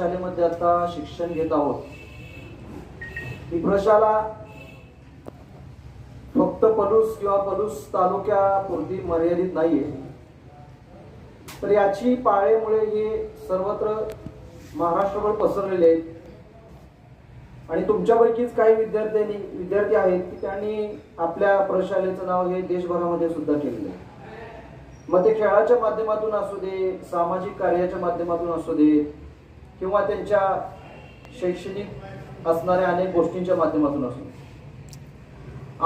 प्रशालेमध्ये आता शिक्षण घेत आहोत. ही प्रशाला फक्त पलूस किंवा पलूस तालुक्यापुरती मर्यादित नाहीये. तर याची पाळेमुळे हे सर्वत्र महाराष्ट्रभर पसरलेले आहेत. आणि तुमच्यापैकीच काही विद्यार्थ्यांनी विद्यार्थी आहेत की त्यांनी आपल्या प्रशालेचं नाव हे देशभरामध्ये सुद्धा केलेलं आहे. मग ते खेळाच्या माध्यमातून असू दे सामाजिक कार्याच्या माध्यमातून असू दे किंवा त्यांच्या शैक्षणिक असणाऱ्या अनेक गोष्टींच्या माध्यमातून असू.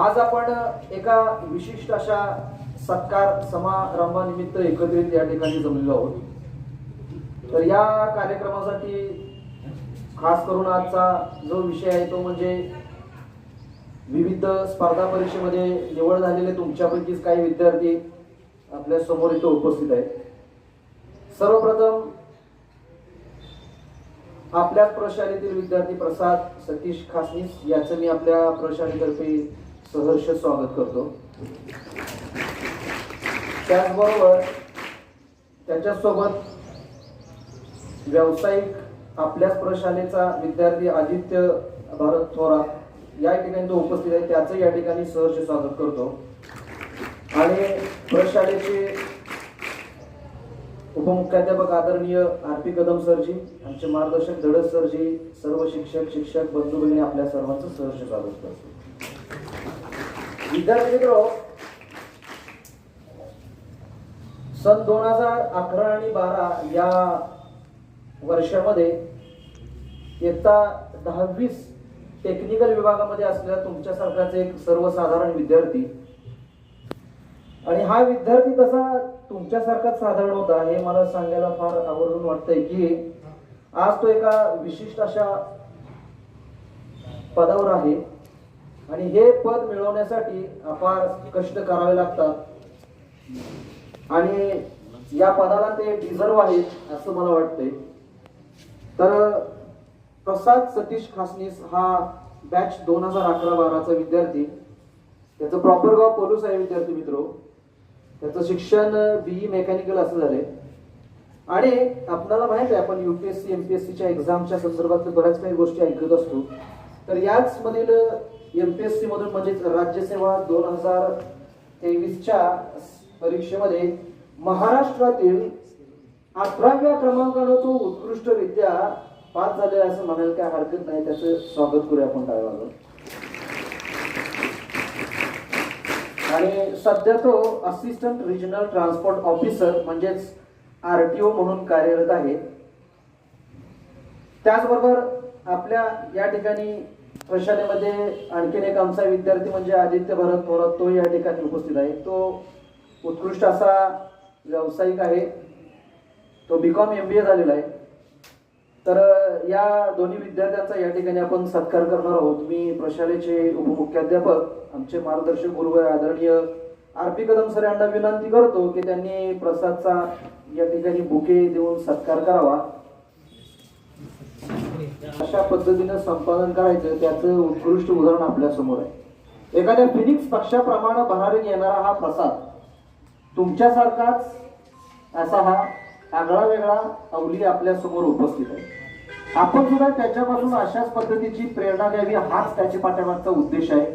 आज आपण एका विशिष्ट अशा सत्कार समारंभानिमित्त एकत्रित या ठिकाणी जमलेलो आहोत. तर या कार्यक्रमासाठी खास करून आजचा जो विषय आहे तो म्हणजे विविध स्पर्धा परीक्षेमध्ये निवड झालेले तुमच्यापैकीच काही विद्यार्थी आपल्यासमोर इथं उपस्थित आहेत. सर्वप्रथम आपल्याच प्रशालेतील विद्यार्थी प्रसाद सतीश खासनीस याचं मी आपल्या प्रशालेतर्फे सहर्ष स्वागत करतो. त्याचबरोबर त्याच्यासोबत व्यावसायिक आपल्याच प्रशालेचा विद्यार्थी आदित्य भारत थोरात या ठिकाणी तो उपस्थित आहे. त्याचं या ठिकाणी सहर्ष स्वागत करतो. आणि प्रशालेचे उपमुख्याध्यापक आदरणीय आर पी कदम सरजी आमचे मार्गदर्शक धडस सरजी सर्व शिक्षक शिक्षक बंधू भगिनी आपल्या सर्वांचं सहर्ष स्वागत करतो. विद्यार्थी मित्र सन दोन हजार अकरा आणि बारा या वर्षामध्ये इयत्ता दहावीस टेक्निकल विभागामध्ये असलेल्या तुमच्यासारखाच एक सर्वसाधारण विद्यार्थी आणि हा विद्यार्थी तसा तुमच्यासारखाच साधारण होता हे मला सांगायला फार आवर्जून वाटतंय की आज तो एका विशिष्ट अशा पदावर आहे. आणि हे पद मिळवण्यासाठी अपार कष्ट करावे लागतात. आणि या पदाला ते डिझर्व आहेत असं मला वाटतंय. तर प्रसाद सतीश खासनीस हा बॅच दोन हजार अकरा बाराचा विद्यार्थी. त्याचं प्रॉपर गाव पोलूस आहे विद्यार्थी मित्र. त्याचं शिक्षण बीई मेकॅनिकल असं झालंय. आणि आपल्याला माहीत आहे आपण युपीएससी एमपीएससीच्या एक्झामच्या संदर्भात बऱ्याच काही गोष्टी ऐकत असतो. तर याच मधील एमपीएससी मधून म्हणजेच राज्यसेवा दोन हजार तेवीसच्या परीक्षेमध्ये महाराष्ट्रातील अठराव्या क्रमांकानं तो उत्कृष्टरित्या पास झालेला असं म्हणायला काय हरकत नाही. त्याचं स्वागत करूया आपण काय आणि सध्या तो असिस्टंट रिजनल ट्रान्सपोर्ट ऑफिसर म्हणजेच आर टी ओ म्हणून कार्यरत आहे. त्याचबरोबर आपल्या या ठिकाणी प्रशालेमध्ये आणखीन एक आमचा विद्यार्थी म्हणजे आदित्य भरत थोरात तो या ठिकाणी उपस्थित आहे. तो उत्कृष्ट असा व्यावसायिक आहे. तो बी कॉम एम बी ए झालेला आहे. तर या दोन्ही विद्यार्थ्यांचा या ठिकाणी आपण सत्कार करणार आहोत. मी प्रशालेचे उपमुख्याध्यापक आमचे मार्गदर्शक गुरु आदरणीय आर पी कदम सर यांना विनंती करतो की त्यांनी प्रसादचा या ठिकाणी बुके देऊन सत्कार करावा. अशा पद्धतीनं संपादन करायचं त्याचं उत्कृष्ट उदाहरण आपल्यासमोर आहे. एखाद्या फिनिक्स पक्षाप्रमाणे भरारीन येणारा हा प्रसाद तुमच्यासारखाच असा हा आगळा वेगळा अवली आपल्यासमोर उपस्थित आहे. आपण सुद्धा त्याच्यापासून अशाच पद्धतीची प्रेरणा द्यावी हाच त्याच्या पाठ्यामागचा उद्देश आहे.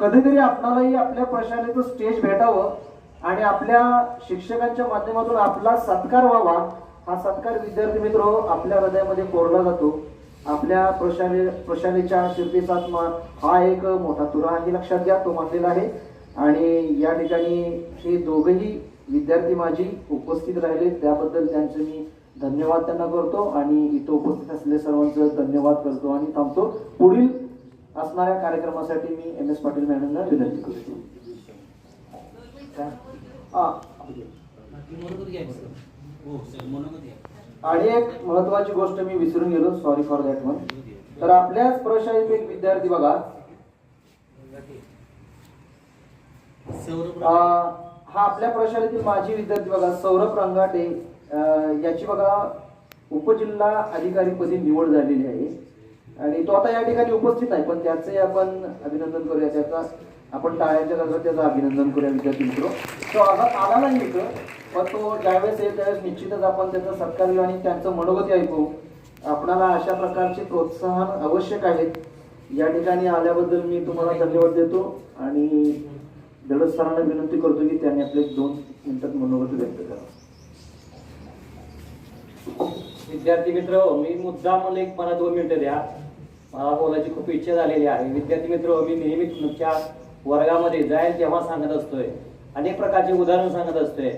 कधीतरी आपणालाही आपल्या प्रशालेचं स्टेज भेटावं आणि आपल्या शिक्षकांच्या माध्यमातून आपला सत्कार व्हावा. हा सत्कार विद्यार्थी मित्र आपल्या हृदयामध्ये कोरला जातो. आपल्या प्रशाले प्रशालेच्या शिल्पीसात्मा हा एक मोठा तुरा आणि लक्षात घ्या तो मानलेला आहे. आणि या ठिकाणी हे दोघंही विद्यार्थी माझी उपस्थित राहिले. त्याबद्दल त्यांचं मी धन्यवाद त्यांना करतो आणि इथं उपस्थित असलेल्या सर्वांचं धन्यवाद करतो आणि थांबतो. पुढील असणाऱ्या कार्यक्रमासाठी मी एम एस पाटील मॅडमना विनंती करतो. आणि एक महत्वाची गोष्ट मी विसरून गेलो. सॉरी फॉर दॅट वन तर आपल्याच प्रशालेत एक विद्यार्थी बघा. हा आपल्या प्रशालेतील माजी विद्यार्थी बघा सौरभ रंगाटे याची बघा उपजिल्हा अधिकारीपदी निवड झालेली आहे. आणि तो आता या ठिकाणी उपस्थित आहे पण त्याचंही आपण अभिनंदन करूया. त्याचा आपण टाळ्यांच्या गजरात त्याचं अभिनंदन करूया विद्यार्थी मित्र. तो आला आला नाही इथं पण तो ज्यावेळेस येईल त्यावेळेस निश्चितच आपण त्याचा सत्कार घेऊ आणि त्यांचं मनोगती ऐकू. आपणाला अशा प्रकारचे प्रोत्साहन आवश्यक आहेत. या ठिकाणी आल्याबद्दल मी तुम्हाला धन्यवाद देतो आणि दडस सरांना विनंती करतो की त्यांनी आपले दोन मिनिटात मनोगत व्यक्त करा. विद्यार्थी मित्र मी मुद्दा मला एक मला दोन मिनिटं द्या. मला बोलायची खूप इच्छा झालेली आहे. विद्यार्थी मित्र मी नेहमी तुमच्या वर्गामध्ये जाईल तेव्हा सांगत असतोय. अनेक प्रकारचे उदाहरण सांगत असतोय.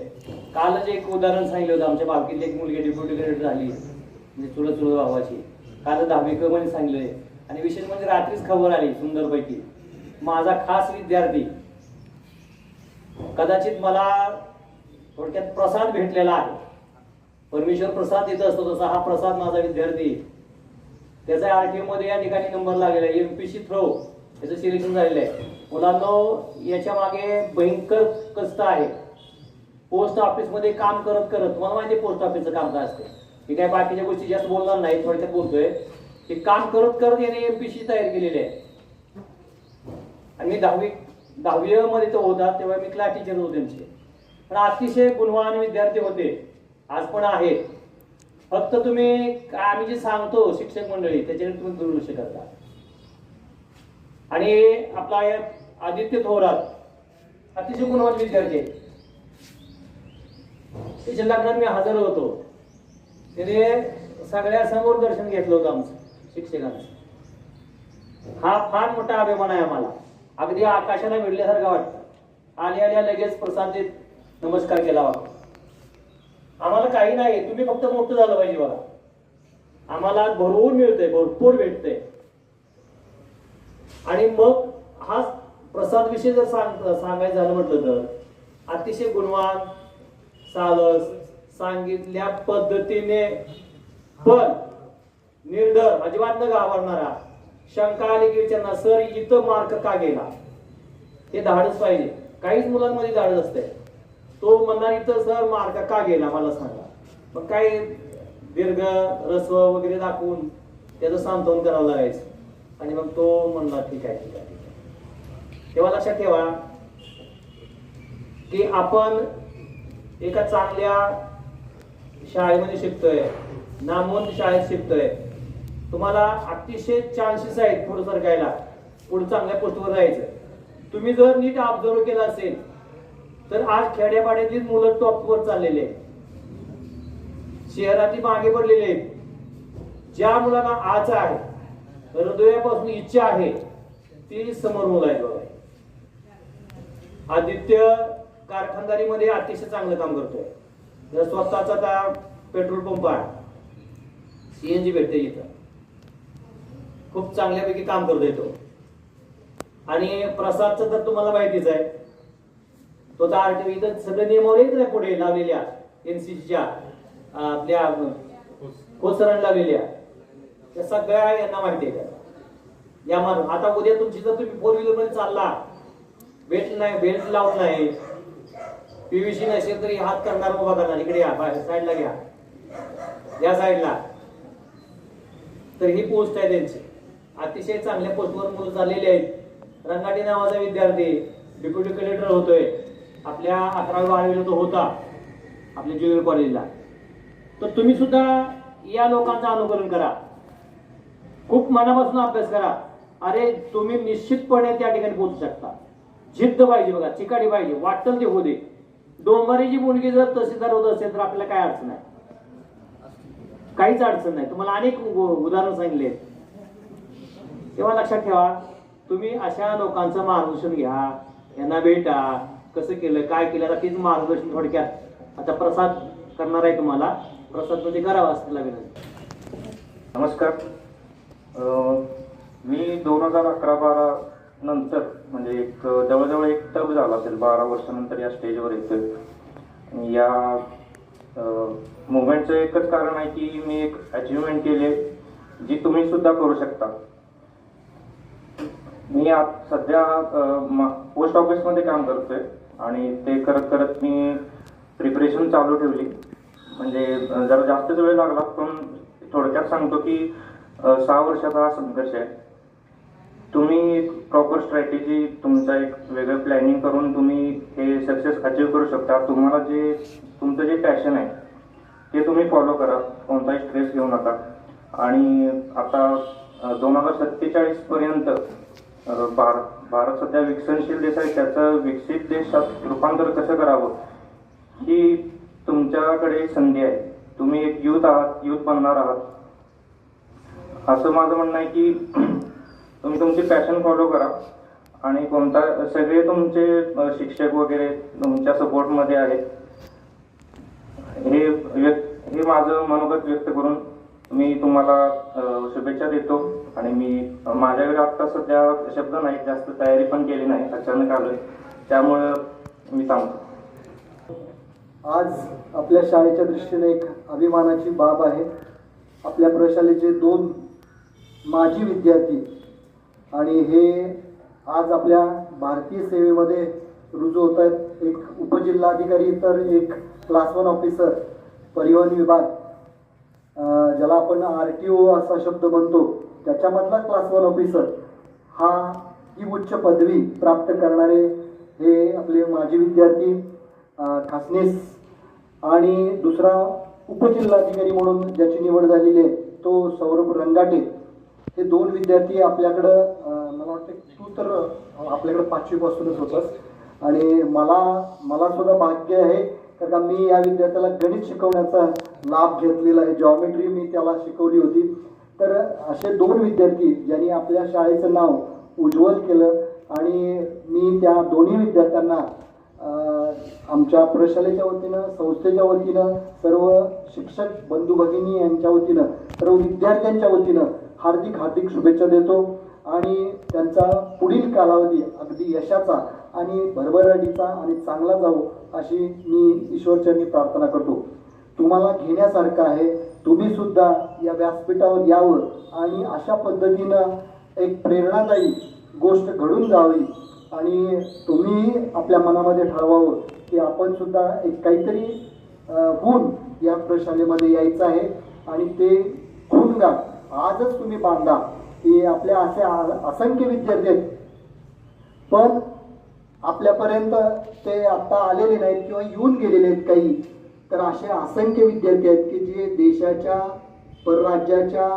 कालच एक उदाहरण सांगितलं होतं. आमच्या बाकीतली एक मुलगी डेप्युटी कलेक्टर झाली. म्हणजे चुलत चुलत भावाची. काल दहावी क सांगितलंय. आणि विशेष म्हणजे रात्रीच खबर आली सुंदरपैकी. माझा खास विद्यार्थी कदाचित मला थोडक्यात प्रसाद भेटलेला आहे. परमेश्वर प्रसाद देत असतो तसा हा प्रसाद माझा विद्यार्थी. त्याचा आर टी मध्ये या ठिकाणी नंबर लागलेला आहे. एमपीसी थ्रो याचं सिलेक्शन झालेलं आहे. मुलांना याच्या मागे भयंकर कष्ट आहे. पोस्ट ऑफिसमध्ये काम करत करत तुम्हाला माहिती पोस्ट ऑफिसचं काम काय असते. मी काय बाकीच्या गोष्टी जास्त बोलणार नाही थोडक्यात बोलतोय. की काम करत करत याने एमपीसी तयार केलेली आहे. आणि मी दहावी दहावी मध्ये तो होता तेव्हा मी क्लास टीचर होते त्यांचे. पण अतिशय गुणवान विद्यार्थी होते. आज पण आहेत. फक्त तुम्ही काय आम्ही जे सांगतो शिक्षक मंडळी त्याच्याने तुम्ही दुर्लक्ष करता. आणि आपला आदित्य थोरात अतिशय गुणवान विद्यार्थी त्याच्या लग्नात मी हजर होतो. त्याने सगळ्या समोर दर्शन घेतलं होतं आमचं शिक्षकांचं. हा फार मोठा अभिमान आहे आम्हाला. अगदी आकाशाला भिडल्यासारखं वाटतं. आल्या आल्या लगेच प्रसाद देत नमस्कार केला वाटतो आम्हाला काही नाही तुम्ही फक्त मोठं झालं पाहिजे बघा. आम्हाला भरपूर मिळतंय भरपूर भेटतंय. आणि मग हा प्रसाद विषय जर सांग सांगायचं झालं म्हटलं तर अतिशय गुणवान सालस सांगितल्या पद्धतीने पण निर्धर अजिबात न घाबरणारा शंका आली की विचारणार सर इथं मार्क का गेला? हे धाडस पाहिजे. काहीच मुलांमध्ये धाडस असते. तो म्हणणार इथं सर मार्क का गेला? मला सांगा. मग काय दीर्घ रस्व वगैरे दाखवून त्याचं सांत्वन करावं लागायचं. आणि मग तो म्हणला ठीक आहे ठीक आहे ठीक आहे. तेव्हा लक्षात ठेवा की आपण एका चांगल्या शाळेमध्ये शिकतोय. नामवंत शाळेत शिकतोय. तुम्हाला अतिशय चान्सेस आहेत पुढे सरकायला पुढे चांगल्या पोस्टवर जायचं तुम्ही जर नीट ऑब्झर्व केलं असेल तर आज खेड्यापाड्यातील मुलं टॉपवर चाललेले आहेत. शहरातली मागे पडलेले आहेत. ज्या मुलांना आज आहे हृदयापासून इच्छा आहे ती समोर मुलं आहे बघा. आदित्य कारखानदारीमध्ये अतिशय चांगलं काम करतोय. जर स्वतःचा त्या पेट्रोल पंप आहे सीएनजी भेटते इथं. खूप चांगल्यापैकी काम करतो येतो आणि प्रसादचं तर तुम्हाला माहितीच आहे. तो तर आरटीओ इथं सगळे नियमावली आहेत पुढे लावलेल्या एनसीसीच्या आपल्या कोसरण लावलेल्या. त्या सगळ्या यांना माहिती आहे या मारून आता उद्या तुमची जर तुम्ही फोर व्हीलरमध्ये चालला बेल्ट नाही बेल्ट लावून नाही पीव्हीसी नसेल तरी हात करणार उभा करणार. इकडे या साईडला घ्या. या साईडला तर ही पोस्ट आहे त्यांची. अतिशय चांगल्या पोस्टवर मुलं झालेले आहेत. रंगाटी नावाचा विद्यार्थी डेप्युटी कलेक्टर होतोय. आपल्या अकरावी बारावीला तो होता आपल्या ज्युनियर कॉलेजला तर तुम्ही सुद्धा या लोकांचं अनुकरण करा. खूप मनापासून अभ्यास करा. अरे तुम्ही निश्चितपणे त्या ठिकाणी पोहोचू शकता. जिद्द पाहिजे बघा चिकाडी पाहिजे वाटतं ते होऊ दे. डोंबारीची मुलगी जर तहसीलदार होत असेल तर आपल्याला काय अडचण आहे? काहीच अडचण नाही. तुम्हाला अनेक उ- उदाहरण सांगितले तेव्हा लक्षात ठेवा तुम्ही अशा लोकांचं मार्गदर्शन घ्या यांना भेटा कसं केलं काय केलं आता तीच मार्गदर्शन थोडक्यात. आता प्रसाद करणार आहे तुम्हाला. प्रसादमध्ये करावा असं विनंती. नमस्कार. मी दोन हजार अकरा बारा नंतर म्हणजे एक जवळजवळ एक टप झाला असेल बारा वर्षानंतर या स्टेजवर येतो या मुवमेंटचं एकच कारण आहे की मी एक अचिव्हमेंट केली जी तुम्ही सुद्धा करू शकता. मी सध्या पोस्ट ऑफिसमध्ये काम करतोय आणि ते करत करत मी प्रिपरेशन चालू ठेवली. म्हणजे जरा जास्तच वेळ लागला पण थोडक्यात सांगतो की सहा वर्षाचा हा संघर्ष आहे. तुम्ही एक प्रॉपर स्ट्रॅटेजी तुमचा एक वेगळं प्लॅनिंग करून तुम्ही हे सक्सेस अचीव करू शकता. तुम्हाला जे तुमचं जे पॅशन आहे ते तुम्ही फॉलो करा. कोणताही स्ट्रेस घेऊ नका. आणि आता दोन हजार सत्तेचाळीस पर्यंत भारत भारत सध्या विकसनशील देश आहे. त्याचं विकसित देशात रूपांतर कसं करावं ही तुमच्याकडे संधी आहे. तुम्ही एक युथ आहात युथ बनणार आहात. असं माझं म्हणणं आहे की तुम्ही तुमची पॅशन फॉलो करा. आणि कोणता सगळे तुमचे शिक्षक वगैरे तुमच्या सपोर्टमध्ये आहेत. हे व्यक्त हे माझं मनोगत व्यक्त करून मी तुम्हाला शुभेच्छा देतो. आणि मी माझ्याकडे आत्ता सध्या शब्द नाहीत जास्त तयारी पण केली नाही अचानक आलोय. त्यामुळं मी सांगतो. आज आपल्या शाळेच्या दृष्टीने एक अभिमानाची बाब आहे. आपल्या प्रशालेचे दोन माजी विद्यार्थी आणि हे आज आपल्या भारतीय सेवेमध्ये रुजू होत आहेत. एक उपजिल्हाधिकारी तर एक क्लास वन ऑफिसर परिवहन विभाग. ज्याला आपण आर टी ओ असा शब्द म्हणतो त्याच्यामधला क्लास वन ऑफिसर हा ही उच्च पदवी प्राप्त करणारे हे आपले माजी विद्यार्थी खासनीस आणि दुसरा उपजिल्हाधिकारी म्हणून ज्याची निवड झालेली आहे तो सौरभ रंगाटे. हे दोन विद्यार्थी आपल्याकडं मला वाटतं तू तर आपल्याकडं पाचवीपासूनच होतास. आणि मला मला सुद्धा भाग्य आहे कारण का मी या विद्यार्थ्याला गणित शिकवण्याचा लाभ घेतलेला आहे. जॉमेट्री मी त्याला शिकवली होती. तर असे दोन विद्यार्थी ज्यांनी आपल्या शाळेचं नाव उज्ज्वल केलं आणि मी त्या दोन्ही विद्यार्थ्यांना आमच्या प्रशालेच्या वतीनं संस्थेच्या वतीनं सर्व शिक्षक बंधू भगिनी यांच्या वतीनं सर्व विद्यार्थ्यांच्या वतीनं हार्दिक हार्दिक शुभेच्छा देतो. आणि त्यांचा पुढील कालावधी अगदी यशाचा आणि भरभराटीचा आणि चांगला जावो अशी मी ईश्वरचरणी प्रार्थना करतो. तुम्हाला घेण्यासारखं आहे. तुम्ही सुद्धा या व्यासपीठावर यावं आणि अशा पद्धतीनं एक प्रेरणादायी गोष्ट घडून जावी आणि तुम्ही आपल्या मनामध्ये ठरवावं की आपण सुद्धा एक काहीतरी गुण या प्रशालेमध्ये यायचं आहे आणि ते खून आजच तुम्ही बांधा की आपल्या असे असंख्य विद्यार्थी आहेत. पण आपल्यापर्यंत ते आता आलेले नाहीत किंवा येऊन गेलेले आहेत काही. तर असे असंख्य विद्यार्थी आहेत की जे देशाच्या परराज्याच्या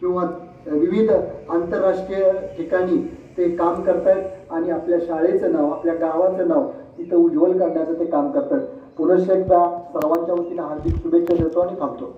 किंवा विविध आंतरराष्ट्रीय ठिकाणी ते काम करतायत आणि आपल्या शाळेचं नाव आपल्या गावाचं नाव तिथं उज्ज्वल करण्याचं ते काम करतात पुनश्च एकदा सर्वांच्या वतीनं हार्दिक शुभेच्छा देतो आणि थांबतो.